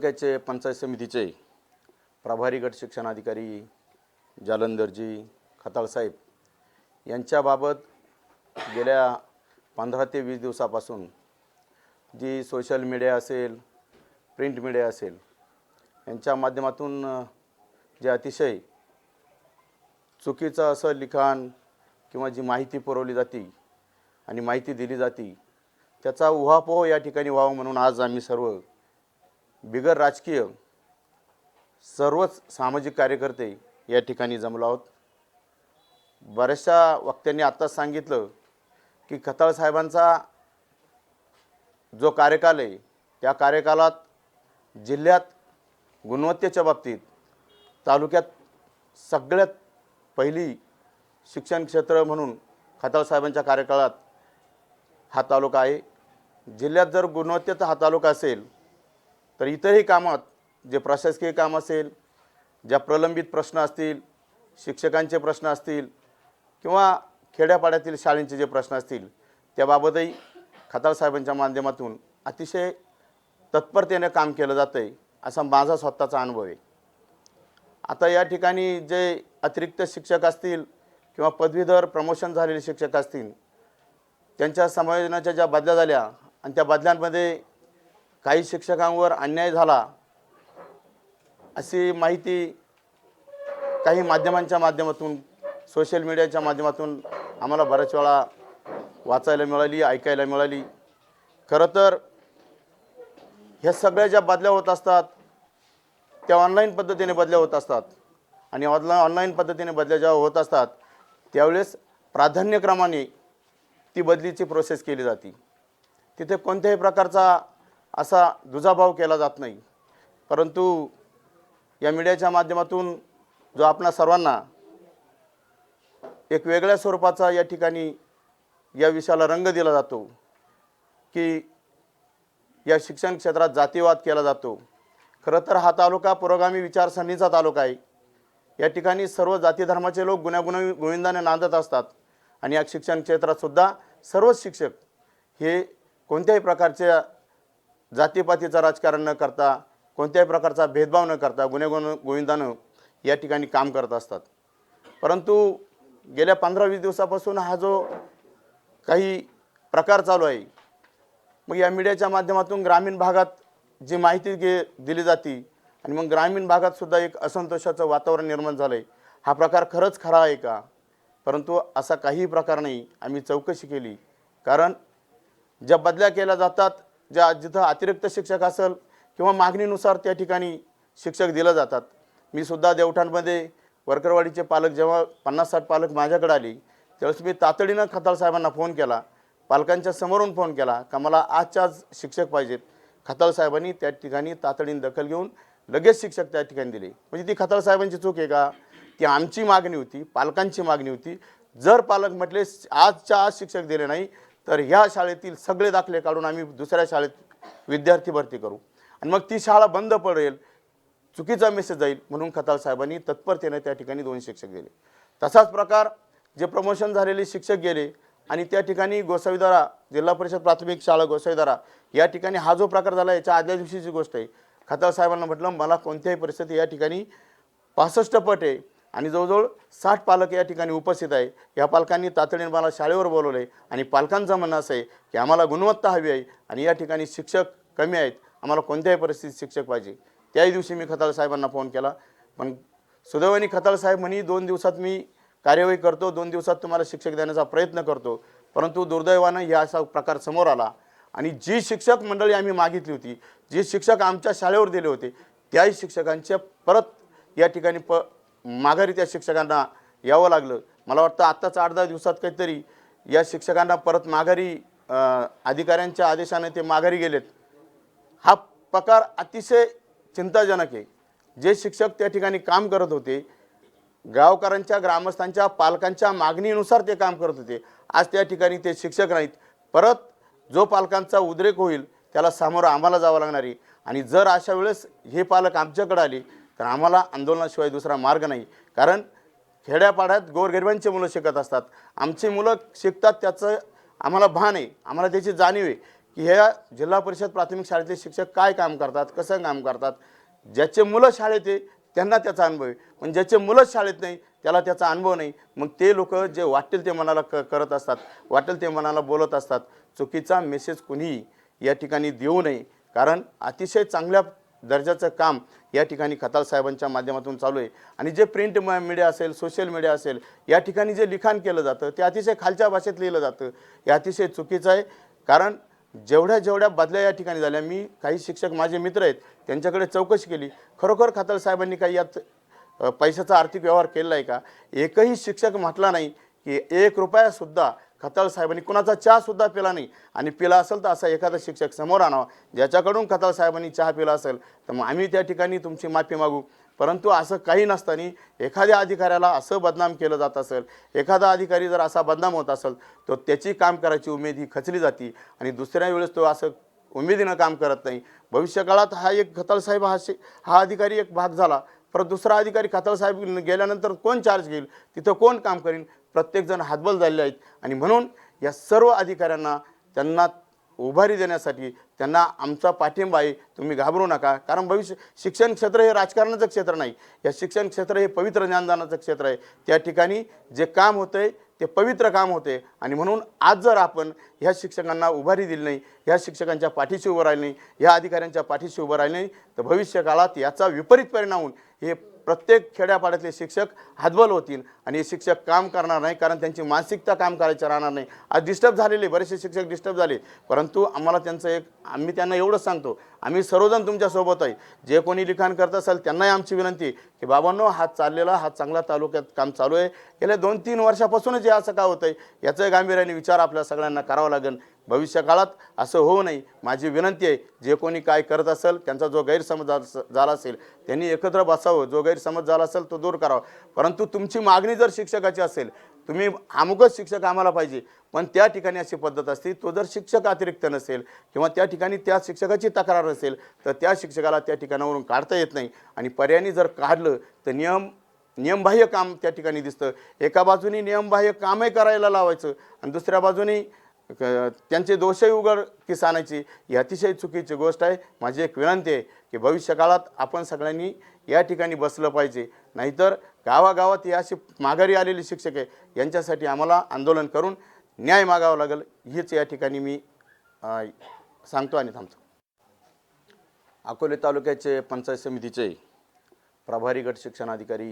तालुक्याचे पंचायत समितीचे प्रभारी गट शिक्षणाधिकारी जालंधरजी खताळसाहेब यांच्याबाबत गेल्या पंधरा ते वीस दिवसापासून जी सोशल मीडिया असेल प्रिंट मीडिया असेल यांच्या माध्यमातून जे अतिशय चुकीचं असं लिखाण किंवा जी माहिती पुरवली जाते आणि माहिती दिली जाते त्याचा उहापोह या ठिकाणी व्हावा म्हणून आज आम्ही सर्व बिगर राजकीय सर्वच सामाजिक कार्यकर्ते या ठिकाणी जमलो आहोत. बऱ्याचशा वक्त्यांनी आत्ताच सांगितलं की खताळ साहेबांचा जो कार्यकाल आहे त्या कार्यकालात जिल्ह्यात गुणवत्तेच्या बाबतीत तालुक्यात सगळ्यात पहिली शिक्षण क्षेत्र म्हणून खताळ साहेबांच्या कार्यकाळात हा तालुका आहे. जिल्ह्यात जर गुणवत्तेचा हा तालुका असेल तर इतरही कामात जे प्रशासकीय काम असेल ज्या प्रलंबित प्रश्न असतील शिक्षकांचे प्रश्न असतील किंवा खेड्यापाड्यातील शाळेंचे जे प्रश्न असतील त्याबाबतही खताळ साहेबांच्या माध्यमातून अतिशय तत्परतेने काम केलं जातं आहे असा माझा स्वतःचा अनुभव आहे. आता या ठिकाणी जे अतिरिक्त शिक्षक असतील किंवा पदवीधर प्रमोशन झालेले शिक्षक असतील त्यांच्या समायोजनाच्या ज्या बदल्या झाल्या आणि त्या बदल्यांमध्ये काही शिक्षकांवर अन्याय झाला अशी माहिती काही माध्यमांच्या माध्यमातून सोशल मीडियाच्या माध्यमातून आम्हाला बऱ्याच वेळा वाचायला मिळाली ऐकायला मिळाली. खरं तर ह्या सगळ्या ज्या बदल्या होत असतात त्या ऑनलाईन पद्धतीने बदल्या होत असतात. आणि ऑनलाईन ऑनलाईन पद्धतीने बदल्या ज्या होत असतात त्यावेळेस प्राधान्यक्रमाने ती बदलीची प्रोसेस केली जाते. तिथे कोणत्याही प्रकारचा असा दुजाभाव केला जात नाही. परंतु या मीडियाच्या माध्यमातून जो आपणा सर्वांना एक वेगळ्या स्वरूपाचा या ठिकाणी या विषयाला रंग दिला जातो की या शिक्षण क्षेत्रात जातीवाद केला जातो. खरं तर हा तालुका पुरोगामी विचारसरणीचा तालुका आहे. या ठिकाणी सर्व जाती धर्माचे लोक गुण्यागुण गोविंदाने नांदत असतात आणि या शिक्षण क्षेत्रातसुद्धा सर्वच शिक्षक हे कोणत्याही प्रकारच्या जातीपातीचं राजकारण न करता कोणत्याही प्रकारचा भेदभाव न करता गुन्हेगुण गोविंदानं या ठिकाणी काम करत असतात. परंतु गेल्या पंधरा वीस दिवसापासून हा जो काही प्रकार चालू आहे मग या मीडियाच्या माध्यमातून ग्रामीण भागात जी माहिती घे दिली जाते आणि मग ग्रामीण भागातसुद्धा एक असंतोषाचं वातावरण निर्माण झालं आहे हा प्रकार खरंच खरा आहे का? परंतु असा काहीही प्रकार नाही. आम्ही चौकशी केली. कारण ज्या बदल्या केल्या जातात ज्या जिथं अतिरिक्त शिक्षक असेल किंवा मागणीनुसार त्या ठिकाणी शिक्षक दिलं जातात. मी सुद्धा देवठाणमध्ये वरकरवाडीचे पालक जेव्हा पन्नास साठ पालक माझ्याकडे आली त्यावेळेस मी तातडीनं खताळ साहेबांना फोन केला. पालकांच्या समोरून फोन केला का मला आजच्या आज शिक्षक पाहिजेत. खताळ साहेबांनी त्या ठिकाणी तातडीने दखल घेऊन लगेच शिक्षक त्या ठिकाणी दिले. म्हणजे ती खताळ साहेबांची चूक आहे का? ती आमची मागणी होती पालकांची मागणी होती. जर पालक म्हटले आजच्या आज शिक्षक दिले नाही तर ह्या शाळेतील सगळे दाखले काढून आम्ही दुसऱ्या शाळेत विद्यार्थी भरती करू. आणि मग ती शाळा बंद पडेल चुकीचा मेसेज जाईल म्हणून खताल साहेबांनी तत्परतेने त्या ठिकाणी दोन शिक्षक गेले. तसाच प्रकार जे प्रमोशन झालेले शिक्षक गेले आणि त्या ठिकाणी गोसावीदारा जिल्हा परिषद प्राथमिक शाळा गोसावीदारा या ठिकाणी हा जो प्रकार झाला याच्या आदल्या दिवशीची गोष्ट आहे. खताल साहेबांना म्हटलं मला कोणत्याही परिस्थिती या ठिकाणी पासष्ट पट आहे. आणि जवळजवळ साठ पालक या ठिकाणी उपस्थित आहे. या पालकांनी तातडीने मला शाळेवर बोलवलं आहे आणि पालकांचं म्हणणं असं आहे की आम्हाला गुणवत्ता हवी आहे आणि या ठिकाणी शिक्षक कमी आहेत. आम्हाला कोणत्याही परिस्थितीत शिक्षक पाहिजे. त्याही दिवशी मी खताळ साहेबांना फोन केला. पण सुदैवानी खताळ साहेब म्हणे दोन दिवसात मी कार्यवाही करतो. दोन दिवसात तुम्हाला शिक्षक देण्याचा प्रयत्न करतो. परंतु दुर्दैवानं हे असा प्रकार समोर आला आणि जी शिक्षक मंडळी आम्ही मागितली होती जी शिक्षक आमच्या शाळेवर दिले होते त्याही शिक्षकांच्या परत या ठिकाणी प माघारी त्या शिक्षकांना यावं लागलं. मला वाटतं आत्ताच आठ दहा दिवसात काहीतरी या शिक्षकांना परत माघारी अधिकाऱ्यांच्या आदेशाने ते माघारी गेलेत. हा प्रकार अतिशय चिंताजनक आहे. जे शिक्षक त्या ठिकाणी काम करत होते गावकऱ्यांच्या ग्रामस्थांच्या पालकांच्या मागणीनुसार ते काम करत होते. आज त्या ठिकाणी ते शिक्षक नाहीत. परत जो पालकांचा उद्रेक होईल त्याला सामोरं आम्हाला जावं लागणार आहे. आणि जर अशा वेळेस हे पालक आमच्याकडे आले तर आम्हाला आंदोलनाशिवाय दुसरा मार्ग नाही. कारण खेड्यापाड्यात गोरगरिबांची मुलं शिकत असतात. आमची मुलं शिकतात त्याचं आम्हाला भान आहे. आम्हाला त्याची जाणीव आहे की ह्या जिल्हा परिषद प्राथमिक शाळेतले शिक्षक काय काम करतात कसं काम करतात. ज्याचे मुलं शाळेत आहे त्यांना त्याचा अनुभव आहे. पण ज्याचे मुलं शाळेत नाही त्याला त्याचा अनुभव नाही. मग ते लोक जे वाटेल ते मनाला क करत असतात वाटेल ते मनाला बोलत असतात. चुकीचा मेसेज कुणीही या ठिकाणी देऊ नये. कारण अतिशय चांगल्या दर्जाचं काम या ठिकाणी खताल साहेबांच्या माध्यमातून चालू आहे. आणि जे प्रिंट म मीडिया असेल सोशल मीडिया असेल या ठिकाणी जे लिखाण केलं जातं ते अतिशय खालच्या भाषेत लिहिलं जातं. हे अतिशय चुकीचं आहे. कारण जेवढ्या जेवढ्या बदल्या या ठिकाणी झाल्या मी काही शिक्षक माझे मित्र आहेत त्यांच्याकडे चौकशी केली. खरोखर खाताल साहेबांनी काही यात पैशाचा आर्थिक व्यवहार केलेला आहे का? एकही शिक्षक म्हटला नाही की एक रुपयासुद्धा खताळ साहेबांनी कुणाचा चहासुद्धा पिला नाही. आणि पिला असेल तर असा एखादा शिक्षक समोर आणावा. ज्याच्याकडून खताळ साहेबांनी चहा पिला असेल तर मग आम्ही त्या ठिकाणी तुमची माफी मागू. परंतु असं काही नसताना एखाद्या अधिकाऱ्याला असं बदनाम केलं जात असेल एखादा अधिकारी जर असा बदनाम होत असेल तर त्याची काम करायची उमेद ही खचली जाते. आणि दुसऱ्या वेळेस तो असं उमेदीनं काम करत नाही. भविष्यकाळात हा एक खताळ साहेब हा शि हा अधिकारी एक भाग झाला. परत दुसरा अधिकारी खताळ साहेब गेल्यानंतर कोण चार्ज घेईल? तिथं कोण काम करेल प्रत्येकजण हातबल झालेले आहेत. आणि म्हणून या सर्व अधिकाऱ्यांना त्यांना उभारी देण्यासाठी त्यांना आमचा पाठिंबा आहे. तुम्ही घाबरू नका. कारण भविष्य शिक्षण क्षेत्र हे राजकारणाचं क्षेत्र नाही. या शिक्षण क्षेत्र हे पवित्र ज्ञानदानाचं क्षेत्र आहे. त्या ठिकाणी जे काम होतं आहे ते पवित्र काम होते आणि म्हणून आज जर आपण ह्या शिक्षकांना उभारी दिली नाही ह्या शिक्षकांच्या पाठीशी उभं राहिलं नाही ह्या अधिकाऱ्यांच्या पाठीशी उभं राहिलं नाही तर भविष्यकाळात याचा विपरीत परिणाम होऊन हे प्रत्येक खेड्यापाड्यातले शिक्षक हातबल होतील आणि हे शिक्षक काम करणार नाही कारण त्यांची मानसिकता काम करायची राहणार नाही. आज डिस्टर्ब झालेले बरेचसे शिक्षक डिस्टर्ब झाले परंतु आम्हाला त्यांचं एक आम्ही त्यांना एवढंच सांगतो. आम्ही सर्वजण तुमच्यासोबत आहे. जे कोणी लिखाण करत असाल त्यांनाही आमची विनंती आहे की बाबांनो हा चाललेला हा चांगला तालुक्यात काम चालू आहे. गेल्या दोन तीन वर्षापासूनच हे असं का होतं आहे? याचं गांभीर्याने विचार आपल्या सगळ्यांना करावा लागेल. भविष्य काळात असं होऊ नये. माझी विनंती आहे जे कोणी काय करत असेल त्यांचा जो गैरसमज झाला असेल त्यांनी एकत्र बसावं. जो गैरसमज झाला असेल तो दूर करावा. परंतु तुमची मागणी जर शिक्षकाची असेल तुम्ही अमुकच शिक्षक आम्हाला पाहिजे. पण त्या ठिकाणी अशी पद्धत असते तो जर शिक्षक अतिरिक्त नसेल किंवा त्या ठिकाणी ठिकाणी त्या शिक्षकाची तक्रार असेल तर त्या शिक्षकाला त्या ठिकाणावरून काढता येत नाही. आणि पर्यायाने जर काढलं तर नियम नियमबाह्य काम त्या ठिकाणी दिसतं. एका बाजूने नियमबाह्य कामही करायला लावायचं आणि दुसऱ्या बाजूनी त्यांचे दोषही उघड की आणायची ही अतिशय चुकीची गोष्ट आहे. माझी एक विनंती आहे की भविष्यकाळात आपण सगळ्यांनी या ठिकाणी बसलं पाहिजे. नाहीतर गावागावात हे अशी माघारी आलेली शिक्षक आहे यांच्यासाठी आम्हाला आंदोलन करून न्याय मागावा लागेल. हीच या ठिकाणी मी सांगतो आणि थांबतो. अकोले तालुक्याचे पंचायत समितीचे प्रभारी गट शिक्षणाधिकारी